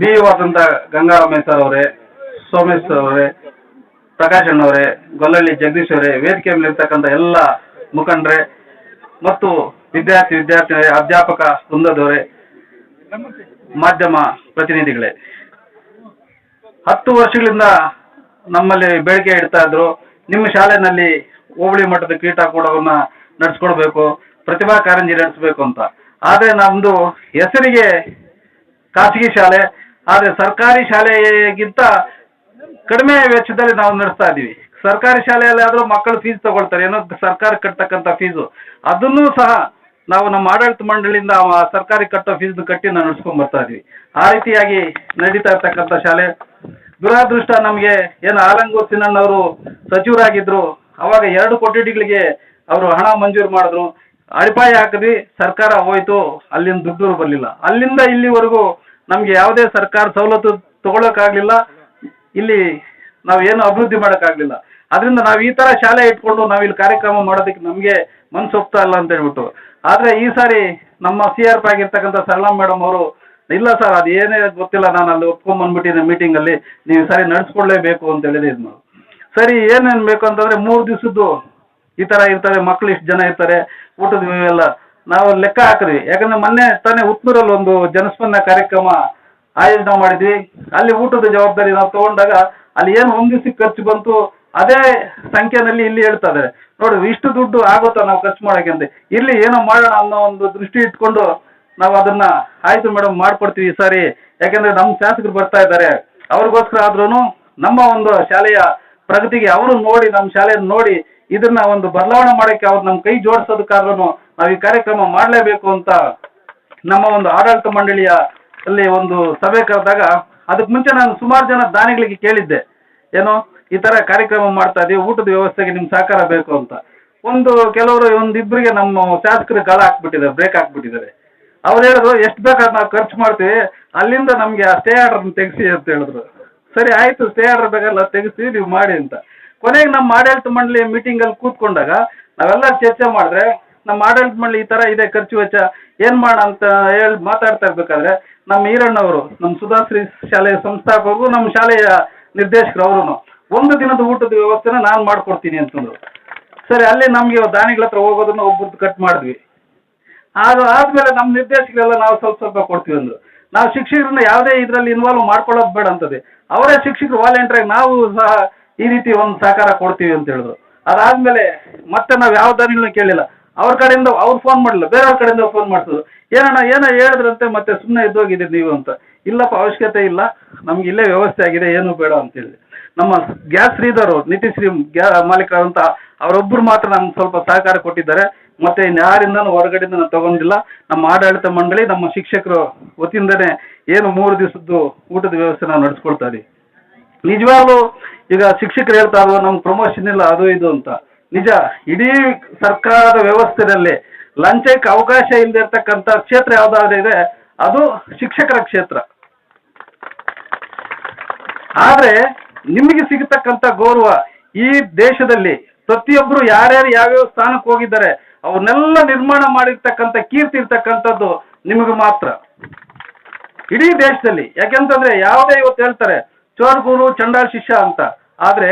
B Ganga ಗಂಗಾರಾಮೇಶ್ sir ಅವರೇ ಸೋಮೇಶ್ ಅವರೇ, ಪ್ರಕಾಶ್ ಅಣ್ಣವರೇ ಗೊಲ್ಲಳ್ಳಿ ಜಗದೀಶ್ ಅವರೇ, ವೇದಿಕೆ ಮೇಲೆ ಇರ್ತಕ್ಕಂಥ ಎಲ್ಲ ಮುಖಂಡರೇ ಮತ್ತು ವಿದ್ಯಾರ್ಥಿ ವಿದ್ಯಾರ್ಥಿ ಅಧ್ಯಾಪಕ ವೃಂದದವರೇ, ಮಾಧ್ಯಮ ಪ್ರತಿನಿಧಿಗಳೇ. ಹತ್ತು ವರ್ಷಗಳಿಂದ ನಮ್ಮಲ್ಲಿ ಬೇಡಿಕೆ ಇಡ್ತಾ ಇದ್ರು. ನಿಮ್ಮ ಶಾಲೆನಲ್ಲಿ ಹೋಬಳಿ ಮಟ್ಟದ ಕ್ರೀಡಾಕೂಟವನ್ನ ನಡೆಸ್ಕೊಡ್ಬೇಕು, ಪ್ರತಿಭಾ ಕಾರಂಜಿ ನಡೆಸಬೇಕು ಅಂತ. ಆದರೆ ನಮ್ಮದು ಹೆಸರಿಗೆ ಖಾಸಗಿ ಶಾಲೆ, ಆದರೆ ಸರ್ಕಾರಿ ಶಾಲೆಗಿಂತ ಕಡಿಮೆ ವೆಚ್ಚದಲ್ಲಿ ನಾವು ನಡೆಸ್ತಾ ಇದ್ದೀವಿ. ಸರ್ಕಾರಿ ಶಾಲೆಯಲ್ಲಿ ಆದರೂ ಮಕ್ಕಳು ಫೀಸ್ ತಗೊಳ್ತಾರೆ, ಏನೋ ಸರ್ಕಾರ ಕಟ್ಟತಕ್ಕಂಥ ಫೀಸು ಅದನ್ನೂ ಸಹ ನಾವು ನಮ್ಮ ಆಡಳಿತ ಮಂಡಳಿಯಿಂದ ಸರ್ಕಾರಿ ಕಟ್ಟೋ ಫೀಸ್ ಕಟ್ಟಿ ನಾವು ನಡ್ಸ್ಕೊಂಡ್ ಬರ್ತಾ ಇದ್ದೀವಿ. ಆ ರೀತಿಯಾಗಿ ನಡೀತಾ ಇರ್ತಕ್ಕಂಥ ಶಾಲೆ. ದುರಾದೃಷ್ಟ ನಮಗೆ ಏನು ಆಲಂಗೂರ್ ಸಿನ್ನಣ್ಣವರು ಸಚಿವರಾಗಿದ್ರು. ಅವಾಗ ಎರಡು ಕೊಠಡಿಗಳಿಗೆ ಅವರು ಹಣ ಮಂಜೂರು ಮಾಡಿದ್ರು. ಅಡಿಪಾಯ ಹಾಕಿದ್ವಿ ಸರ್ಕಾರ ಹೋಯ್ತು, ಅಲ್ಲಿಂದ ದುಡ್ಡು ಬರಲಿಲ್ಲ. ಅಲ್ಲಿಂದ ಇಲ್ಲಿವರೆಗೂ ನಮಗೆ ಯಾವುದೇ ಸರ್ಕಾರ ಸವಲತ್ತು ತಗೊಳಕ್ಕಾಗ್ಲಿಲ್ಲ. ಇಲ್ಲಿ ನಾವು ಏನು ಅಭಿವೃದ್ಧಿ ಮಾಡೋಕ್ಕಾಗಲಿಲ್ಲ. ಅದರಿಂದ ನಾವು ಈ ಥರ ಶಾಲೆ ಇಟ್ಕೊಂಡು ನಾವು ಇಲ್ಲಿ ಕಾರ್ಯಕ್ರಮ ಮಾಡೋದಕ್ಕೆ ನಮಗೆ ಮನ್ಸು ಒಪ್ತಾ ಇಲ್ಲ ಅಂತ ಹೇಳ್ಬಿಟ್ಟು. ಆದರೆ ಈ ಸಾರಿ ನಮ್ಮ ಸಿ ಆರ್ ಪಿ ಆಗಿರ್ತಕ್ಕಂಥ ಸರಳಾ ಮೇಡಮ್ ಅವರು, ಇಲ್ಲ ಸರ್, ಅದು ಏನೇ ಗೊತ್ತಿಲ್ಲ ನಾನು ಅಲ್ಲಿ ಒಪ್ಕೊಂಬಂದ್ಬಿಟ್ಟಿದ್ದೆ ಮೀಟಿಂಗಲ್ಲಿ ನೀವು ಈ ಸಾರಿ ನಡೆಸ್ಕೊಳ್ಳಲೇಬೇಕು ಅಂತ ಹೇಳಿದೆ ಇದು ನಾವು ಸರಿ, ಏನೇನು ಬೇಕು ಅಂತಂದರೆ ಮೂರು ದಿವಸದ್ದು ಈ ಥರ ಇರ್ತಾರೆ, ಮಕ್ಳು ಇಷ್ಟು ಜನ ಇರ್ತಾರೆ, ಊಟದ ಎಲ್ಲ ನಾವು ಲೆಕ್ಕ ಹಾಕ್ರಿ. ಯಾಕಂದ್ರೆ ಮೊನ್ನೆ ತಾನೇ ಉತ್ನೂರಲ್ಲಿ ಒಂದು ಜನಸ್ಪಂದನ ಕಾರ್ಯಕ್ರಮ ಆಯೋಜನೆ ಮಾಡಿದ್ವಿ. ಅಲ್ಲಿ ಊಟದ ಜವಾಬ್ದಾರಿ ನಾವು ತಗೊಂಡಾಗ ಅಲ್ಲಿ ಏನು ಒಂದು ದಿವಸಕ್ಕೆ ಖರ್ಚು ಬಂತು, ಅದೇ ಸಂಖ್ಯೆನಲ್ಲಿ ಇಲ್ಲಿ ಹೇಳ್ತಾ ಇದ್ದಾರೆ ನೋಡಿ, ಇಷ್ಟು ದುಡ್ಡು ಆಗುತ್ತಾ ನಾವು ಖರ್ಚು ಮಾಡೋಕೆ ಅಂತ. ಇಲ್ಲಿ ಏನೋ ಮಾಡೋಣ ಅನ್ನೋ ಒಂದು ದೃಷ್ಟಿ ಇಟ್ಕೊಂಡು ನಾವು ಅದನ್ನ ಆಯ್ತು ಮೇಡಮ್ ಮಾಡ್ಕೊಡ್ತೀವಿ ಈ ಸಾರಿ. ಯಾಕಂದ್ರೆ ನಮ್ಮ ಶಾಸಕರು ಬರ್ತಾ ಇದ್ದಾರೆ. ಅವ್ರಿಗೋಸ್ಕರ ಆದ್ರೂ ನಮ್ಮ ಒಂದು ಶಾಲೆಯ ಪ್ರಗತಿಗೆ ಅವರು ನೋಡಿ, ನಮ್ಮ ಶಾಲೆಯನ್ನು ನೋಡಿ ಇದನ್ನ ಒಂದು ಬದಲಾವಣೆ ಮಾಡಕ್ಕೆ ಅವ್ರು ನಮ್ಮ ಕೈ ಜೋಡಿಸೋದಕ್ಕಾದ್ರೂ ನಾವು ಈ ಕಾರ್ಯಕ್ರಮ ಮಾಡಲೇಬೇಕು ಅಂತ ನಮ್ಮ ಒಂದು ಆಡಳಿತ ಮಂಡಳಿಯ ಅಲ್ಲಿ ಒಂದು ಸಭೆ ಕರೆದಾಗ ಅದಕ್ಕೆ ಮುಂಚೆ ನಾನು ಸುಮಾರು ಜನ ದಾನಿಗಳಿಗೆ ಕೇಳಿದ್ದೆ. ಏನೋ ಈ ಥರ ಕಾರ್ಯಕ್ರಮ ಮಾಡ್ತಾ ಇದೀವಿ ಊಟದ ವ್ಯವಸ್ಥೆಗೆ ನಿಮ್ಮ ಸಹಕಾರ ಬೇಕು ಅಂತ. ಒಂದು ಕೆಲವರು ಒಂದಿಬ್ಬರಿಗೆ ನಮ್ಮ ಶಾಸಕರು ಗಾಳ ಹಾಕ್ಬಿಟ್ಟಿದ್ದಾರೆ ಬ್ರೇಕ್ ಹಾಕ್ಬಿಟ್ಟಿದ್ದಾರೆ. ಅವ್ರು ಹೇಳಿದ್ರು, ಎಷ್ಟು ಬೇಕಾದ್ರೆ ನಾವು ಖರ್ಚು ಮಾಡ್ತೀವಿ, ಅಲ್ಲಿಂದ ನಮಗೆ ಆ ಸ್ಟೇ ಆರ್ಡರ್ನ ತೆಗಿಸಿ ಅಂತ ಹೇಳಿದ್ರು. ಸರಿ, ಆಯಿತು ಸ್ಟೇ ಆರ್ಡರ್ ಬೇಕಲ್ಲ ತೆಗೆಸಿ ನೀವು ಮಾಡಿ ಅಂತ. ಕೊನೆಗೆ ನಮ್ಮ ಆಡಳಿತ ಮಂಡಳಿ ಮೀಟಿಂಗಲ್ಲಿ ಕೂತ್ಕೊಂಡಾಗ ನಾವೆಲ್ಲ ಚರ್ಚೆ ಮಾಡಿದ್ರೆ ನಮ್ಮ ಆಡಳಿತ ಮಂಡಳಿ ಈ ಥರ ಇದೆ, ಖರ್ಚು ವೆಚ್ಚ ಏನು ಮಾಡ ಅಂತ ಹೇಳಿ ಮಾತಾಡ್ತಾ ಇರ್ಬೇಕಾದ್ರೆ ನಮ್ಮ ಈರಣ್ಣವರು ನಮ್ಮ ಸುಧಾಶ್ರೀ ಶಾಲೆಯ ಸಂಸ್ಥಾಪಕರು ನಮ್ಮ ಶಾಲೆಯ ನಿರ್ದೇಶಕರು ಅವರು ಒಂದು ದಿನದ ಊಟದ ವ್ಯವಸ್ಥೆನ ನಾನು ಮಾಡ್ಕೊಡ್ತೀನಿ ಅಂತಂದ್ರು. ಸರಿ, ಅಲ್ಲಿ ನಮಗೆ ದಾನಿಗಳ ಹತ್ರ ಹೋಗೋದನ್ನ ಒಬ್ಬರದ್ದು ಕಟ್ ಮಾಡಿದ್ವಿ. ಅದು ಆದಮೇಲೆ ನಮ್ಮ ನಿರ್ದೇಶಕರೆಲ್ಲ ನಾವು ಸ್ವಲ್ಪ ಸ್ವಲ್ಪ ಕೊಡ್ತೀವಿ ಅಂದರು. ನಾವು ಶಿಕ್ಷಕರನ್ನ ಯಾವುದೇ ಇದರಲ್ಲಿ ಇನ್ವಾಲ್ವ್ ಮಾಡ್ಕೊಳ್ಳೋದು ಬೇಡ ಅಂತದೆ. ಅವರೇ ಶಿಕ್ಷಕರು ವಾಲಂಟಿಯರ್ ನಾವು ಸಹ ಈ ರೀತಿ ಒಂದು ಸಹಕಾರ ಕೊಡ್ತೀವಿ ಅಂತ ಹೇಳಿದ್ರು. ಅದಾದಮೇಲೆ ಮತ್ತೆ ನಾವು ಯಾವ ದಾನಿಗಳನ್ನ ಕೇಳಿಲ್ಲ. ಅವ್ರ ಕಡೆಯಿಂದ ಅವ್ರು ಫೋನ್ ಮಾಡಲಿಲ್ಲ. ಬೇರೆಯವ್ರ ಕಡೆಯಿಂದ ಫೋನ್ ಮಾಡ್ತಿದ್ರು ಏನಣ್ಣ, ಏನೋ ಹೇಳಿದ್ರಂತೆ, ಮತ್ತೆ ಸುಮ್ಮನೆ ಇದ್ದೋಗಿದ್ದೀರಿ ನೀವು ಅಂತ. ಇಲ್ಲಪ್ಪ, ಅವಶ್ಯಕತೆ ಇಲ್ಲ. ನಮ್ಗೆ ಇಲ್ಲೇ ವ್ಯವಸ್ಥೆ ಆಗಿದೆ, ಏನು ಬೇಡ ಅಂತ ಹೇಳಿ. ನಮ್ಮ ಗ್ಯಾಸ್ ಶ್ರೀಧರ್ ನಿತಿಶ್ರೀ ಗ್ಯಾ ಮಾಲೀಕರಂತ ಅವರೊಬ್ಬರು ಮಾತ್ರ ನಮ್ಗೆ ಸ್ವಲ್ಪ ಸಹಕಾರ ಕೊಟ್ಟಿದ್ದಾರೆ. ಮತ್ತೆ ಇನ್ಯಾರಿಂದನೂ ಹೊರಗಡೆಯಿಂದ ನಾನು ತಗೊಂಡಿಲ್ಲ. ನಮ್ಮ ಆಡಳಿತ ಮಂಡಳಿ, ನಮ್ಮ ಶಿಕ್ಷಕರು ವತಿಯಿಂದನೇ ಏನು ಮೂರು ದಿವಸದ್ದು ಊಟದ ವ್ಯವಸ್ಥೆ ನಾವು ನಡೆಸ್ಕೊಳ್ತಾ ಇದೀವಿ. ನಿಜವಾಗ್ಲೂ ಈಗ ಶಿಕ್ಷಕರು ಹೇಳ್ತಾ ಇರೋ ನಮ್ಗೆ ಪ್ರಮೋಷನ್ ಇಲ್ಲ, ಅದು ಇದು ಅಂತ. ನಿಜ, ಇಡೀ ಸರ್ಕಾರದ ವ್ಯವಸ್ಥೆಯಲ್ಲಿ ಲಂಚಕ್ಕೆ ಅವಕಾಶ ಇಲ್ಲದೆ ಇರ್ತಕ್ಕಂಥ ಕ್ಷೇತ್ರ ಯಾವ್ದಾದ್ರು ಇದೆ, ಅದು ಶಿಕ್ಷಕರ ಕ್ಷೇತ್ರ. ಆದ್ರೆ ನಿಮಗೆ ಸಿಗತಕ್ಕಂಥ ಗೌರವ ಈ ದೇಶದಲ್ಲಿ ಪ್ರತಿಯೊಬ್ಬರು ಯಾರ್ಯಾರು ಯಾವ್ಯಾವ ಸ್ಥಾನಕ್ಕೆ ಹೋಗಿದ್ದಾರೆ ಅವನ್ನೆಲ್ಲ ನಿರ್ಮಾಣ ಮಾಡಿರ್ತಕ್ಕಂಥ ಕೀರ್ತಿ ಇರ್ತಕ್ಕಂಥದ್ದು ನಿಮಗೆ ಮಾತ್ರ. ಇಡೀ ದೇಶದಲ್ಲಿ, ಯಾಕೆಂತಂದ್ರೆ ಯಾವುದೇ ಇವತ್ತು ಹೇಳ್ತಾರೆ ಚೋರ್ ಗುರು ಚಂಡಾಲ್ ಶಿಷ್ಯ ಅಂತ. ಆದ್ರೆ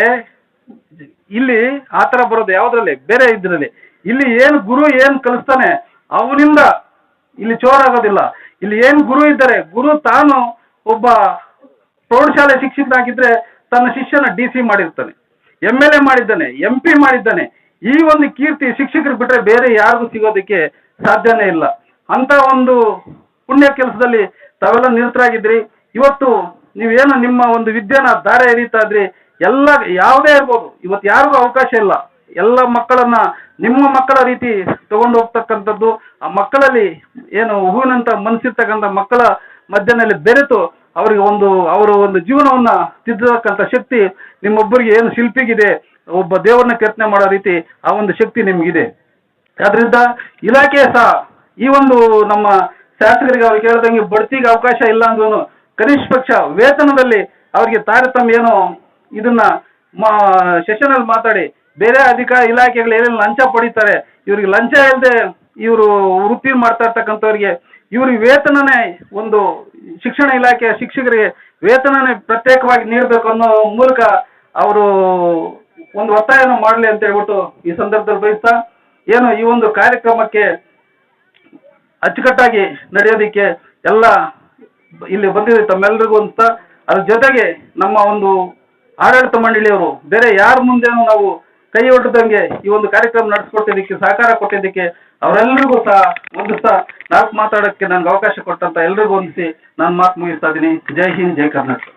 ಇಲ್ಲಿ ಆ ಥರ ಬರೋದು ಯಾವ್ದ್ರಲ್ಲಿ? ಬೇರೆ ಇದ್ರಲ್ಲಿ. ಇಲ್ಲಿ ಏನು ಗುರು ಏನು ಕಲಿಸ್ತಾನೆ, ಅವನಿಂದ ಇಲ್ಲಿ ಚೋರ್ ಆಗೋದಿಲ್ಲ. ಇಲ್ಲಿ ಏನು ಗುರು ಇದ್ದಾರೆ, ಗುರು ತಾನು ಒಬ್ಬ ಪ್ರೌಢಶಾಲೆ ಶಿಕ್ಷಕನಾಗಿದ್ರೆ ತನ್ನ ಶಿಷ್ಯನ ಡಿ ಸಿ ಮಾಡಿರ್ತಾನೆ. ಎಂ ಎಲ್ ಎ ಮಾಡಿದ್ದಾನೆ ಎಂ ಪಿ ಮಾಡಿದ್ದಾನೆ. ಈ ಒಂದು ಕೀರ್ತಿ ಶಿಕ್ಷಕರು ಬಿಟ್ರೆ ಬೇರೆ ಯಾರಿಗೂ ಸಿಗೋದಕ್ಕೆ ಸಾಧ್ಯನೇ ಇಲ್ಲ. ಅಂತ ಒಂದು ಪುಣ್ಯ ಕೆಲಸದಲ್ಲಿ ತಾವೆಲ್ಲ ನಿರತರಾಗಿದ್ರಿ ಇವತ್ತು ನೀವೇನು ನಿಮ್ಮ ಒಂದು ವಿದ್ಯೆನ ದಾರ ಎರೀತಾ ಇದ್ರಿ, ಎಲ್ಲ ಯಾವುದೇ ಇರ್ಬೋದು, ಇವತ್ತು ಯಾರಿಗೂ ಅವಕಾಶ ಇಲ್ಲ. ಎಲ್ಲ ಮಕ್ಕಳನ್ನ, ನಿಮ್ಮ ಮಕ್ಕಳ ರೀತಿ ತಗೊಂಡು ಹೋಗ್ತಕ್ಕಂಥದ್ದು, ಆ ಮಕ್ಕಳಲ್ಲಿ ಏನು ಹೂವಿನಂತ ಮನಸ್ಸಿರ್ತಕ್ಕಂಥ ಮಕ್ಕಳ ಮಧ್ಯದಲ್ಲಿ ಬೆರೆತು ಅವರಿಗೆ ಒಂದು, ಅವರ ಒಂದು ಜೀವನವನ್ನ ತಿದ್ದತಕ್ಕಂಥ ಶಕ್ತಿ ನಿಮ್ಮೊಬ್ಬರಿಗೆ ಏನು ಶಿಲ್ಪಿಗಿದೆ, ಒಬ್ಬ ದೇವರನ್ನ ಕೆತ್ತನೆ ಮಾಡೋ ರೀತಿ ಆ ಒಂದು ಶಕ್ತಿ ನಿಮಗಿದೆ. ಆದ್ರಿಂದ ಇಲಾಖೆ ಸಹ ಈ ಒಂದು ನಮ್ಮ ಶಾಸಕರಿಗೆ ಅವ್ರು ಕೇಳ್ದಂಗೆ ಬಡ್ತಿಗೆ ಅವಕಾಶ ಇಲ್ಲ ಅಂದ್ರೂ ಕನಿಷ್ಠ ಪಕ್ಷ ವೇತನದಲ್ಲಿ ಅವರಿಗೆ ತಾರತಮ್ಯ ಏನೋ ಇದನ್ನ ಸೆಷನ್ ಅಲ್ಲಿ ಮಾತಾಡಿ, ಬೇರೆ ಅಧಿಕಾರ ಇಲಾಖೆಗಳು ಏನೇನು ಲಂಚ ಪಡಿತಾರೆ, ಇವ್ರಿಗೆ ಲಂಚ ಇಲ್ಲದೆ ಇವರು ವೃತ್ತಿ ಮಾಡ್ತಾ ಇರ್ತಕ್ಕಂಥವ್ರಿಗೆ, ಇವ್ರಿಗೆ ವೇತನನೇ ಒಂದು ಶಿಕ್ಷಣ ಇಲಾಖೆಯ ಶಿಕ್ಷಕರಿಗೆ ವೇತನನೇ ಪ್ರತ್ಯೇಕವಾಗಿ ನೀಡಬೇಕು ಅನ್ನೋ ಮೂಲಕ ಅವರು ಒಂದು ಒತ್ತಾಯನ ಮಾಡಲಿ ಅಂತ ಹೇಳ್ಬಿಟ್ಟು ಈ ಸಂದರ್ಭದಲ್ಲಿ ಬಯಸ್ತಾ, ಏನು ಈ ಒಂದು ಕಾರ್ಯಕ್ರಮಕ್ಕೆ ಅಚ್ಚುಕಟ್ಟಾಗಿ ನಡೆಯೋದಕ್ಕೆ ಎಲ್ಲ ಇಲ್ಲಿ ಬಂದಿದೆ ತಮ್ಮೆಲ್ಲರಿಗೂ ಅಂತ. ಅದ್ರ ಜೊತೆಗೆ ನಮ್ಮ ಒಂದು ಆಡಳಿತ ಮಂಡಳಿಯವರು, ಬೇರೆ ಯಾರ ಮುಂದೆನೂ ನಾವು ಕೈ ಒಡ್ಡದಂಗೆ ಈ ಒಂದು ಕಾರ್ಯಕ್ರಮ ನಡೆಸ್ಕೊಟ್ಟಿದ್ದಕ್ಕೆ, ಸಹಕಾರ ಕೊಟ್ಟಿದ್ದಕ್ಕೆ ಅವರೆಲ್ಲರಿಗೂ ಸಹ ವಂದಿಸ್ತಾ ನಾಲ್ಕು ಮಾತಾಡೋಕ್ಕೆ ನನಗೆ ಅವಕಾಶ ಕೊಟ್ಟಂತ ಎಲ್ರಿಗೂ ವಂದಿಸಿ ನಾನು ಮಾತು ಮುಗಿಸ್ತಾ ಇದ್ದೀನಿ. ಜೈ ಹಿಂದ್, ಜೈ ಕರ್ನಾಟಕ.